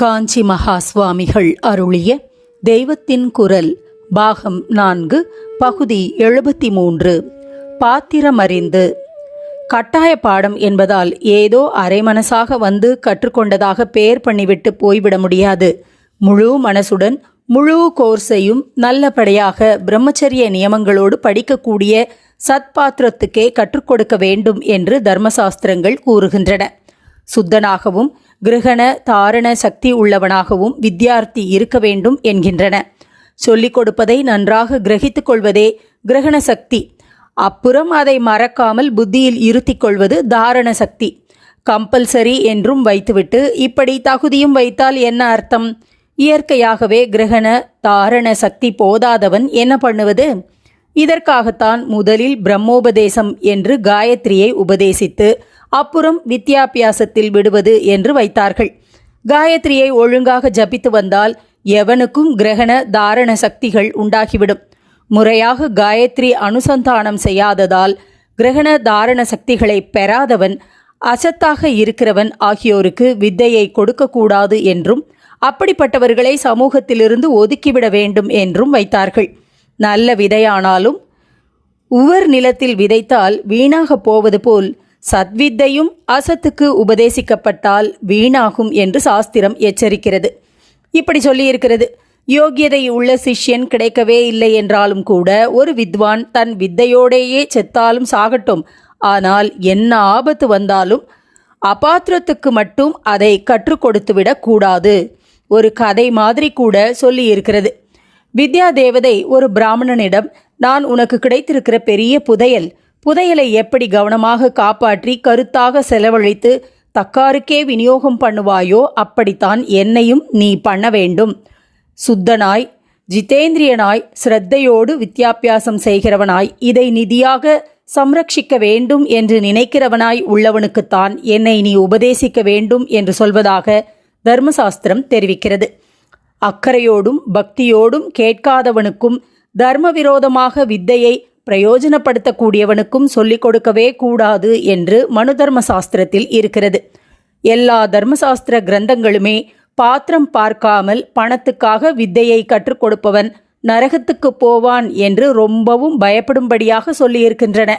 காஞ்சி மகா சுவாமிகள் அருளிய தெய்வத்தின் குரல் பாகம் நான்கு பகுதி எழுபத்தி மூன்று பாத்திரமறிந்து. கட்டாய பாடம் என்பதால் ஏதோ அரைமனசாக வந்து கற்றுக்கொண்டதாக பெயர் பண்ணிவிட்டு போய்விட முடியாது. முழு மனசுடன் முழு கோர்ஸையும் நல்லபடியாக பிரம்மச்சரிய நியமங்களோடு படிக்கக்கூடிய சத்பாத்திரத்துக்கே கற்றுக் கொடுக்க வேண்டும் என்று தர்மசாஸ்திரங்கள் கூறுகின்றன. சுத்தனாகவும் கிரகண தாரண சக்தி உள்ளவனாகவும் வித்யார்த்தி இருக்க வேண்டும் என்கின்றன. சொல்லிக் கொடுப்பதை நன்றாக கிரகித்துக் கொள்வதே கிரகண சக்தி. அப்புறம் அதை மறக்காமல் புத்தியில் இருத்திக் கொள்வது தாரண சக்தி. கம்பல்சரி என்றும் வைத்துவிட்டு இப்படி தகுதியும் வைத்தால் என்ன அர்த்தம்? இயற்கையாகவே கிரகண தாரண சக்தி போதாதவன் என்ன பண்ணுவது? இதற்காகத்தான் முதலில் பிரம்மோபதேசம் என்று காயத்ரியை உபதேசித்து அப்புறம் வித்யாபியாசத்தில் விடுவது என்று வைத்தார்கள். காயத்ரியை ஒழுங்காக ஜபித்து வந்தால் எவனுக்கும் கிரகண தாரண சக்திகள் உண்டாகிவிடும். முறையாக காயத்ரி அனுசந்தானம் செய்யாததால் கிரகண தாரண சக்திகளை பெறாதவன் அசத்தாக இருக்கிறவன் ஆகியோருக்கு வித்தையை கொடுக்கக்கூடாது என்றும் அப்படிப்பட்டவர்களை சமூகத்திலிருந்து ஒதுக்கிவிட வேண்டும் என்றும் வைத்தார்கள். நல்ல விதையானாலும் உவர் நிலத்தில் விதைத்தால் வீணாக போவது போல் சத்வித்தையும் அசத்துக்கு உபதேசிக்கப்பட்டால் வீணாகும் என்று சாஸ்திரம் எச்சரிக்கிறது. இப்படி சொல்லியிருக்கிறது. யோகியதை உள்ள சிஷ்யன் கிடைக்கவே இல்லை என்றாலும் கூட ஒரு வித்வான் தன் வித்தையோடேயே செத்தாலும் சாகட்டும். ஆனால் என்ன ஆபத்து வந்தாலும் அபாத்திரத்துக்கு மட்டும் அதை கற்றுக் கொடுத்துவிடக் கூடாது. ஒரு கதை மாதிரி கூட சொல்லியிருக்கிறது. வித்யா தேவதை ஒரு பிராமணனிடம் நான் உனக்கு கிடைத்திருக்கிற பெரிய புதையல் புதையலை எப்படி கவனமாக காப்பாற்றி கருத்தாக செலவழித்து தக்காருக்கே விநியோகம் பண்ணுவாயோ அப்படித்தான் என்னையும் நீ பண்ண வேண்டும். சுத்தனாய் ஜிதேந்திரியனாய் ஸ்ரத்தையோடு வித்யாபியாசம் செய்கிறவனாய் இதை நிதியாக சம்ரட்சிக்க வேண்டும் என்று நினைக்கிறவனாய் உள்ளவனுக்குத்தான் என்னை நீ உபதேசிக்க வேண்டும் என்று சொல்வதாக தர்மசாஸ்திரம் தெரிவிக்கிறது. அக்கறையோடும் பக்தியோடும் கேட்காதவனுக்கும் தர்ம விரோதமாக வித்தையை பிரயோஜனப்படுத்தக்கூடியவனுக்கும் சொல்லிக் கொடுக்கவே கூடாது என்று மனு தர்ம சாஸ்திரத்தில் இருக்கிறது. எல்லா தர்மசாஸ்திர கிரந்தங்களுமே பாத்திரம் பார்க்காமல் பணத்துக்காக வித்தையை கற்றுக் கொடுப்பவன் நரகத்துக்கு போவான் என்று ரொம்பவும் பயப்படும்படியாக சொல்லியிருக்கின்றன.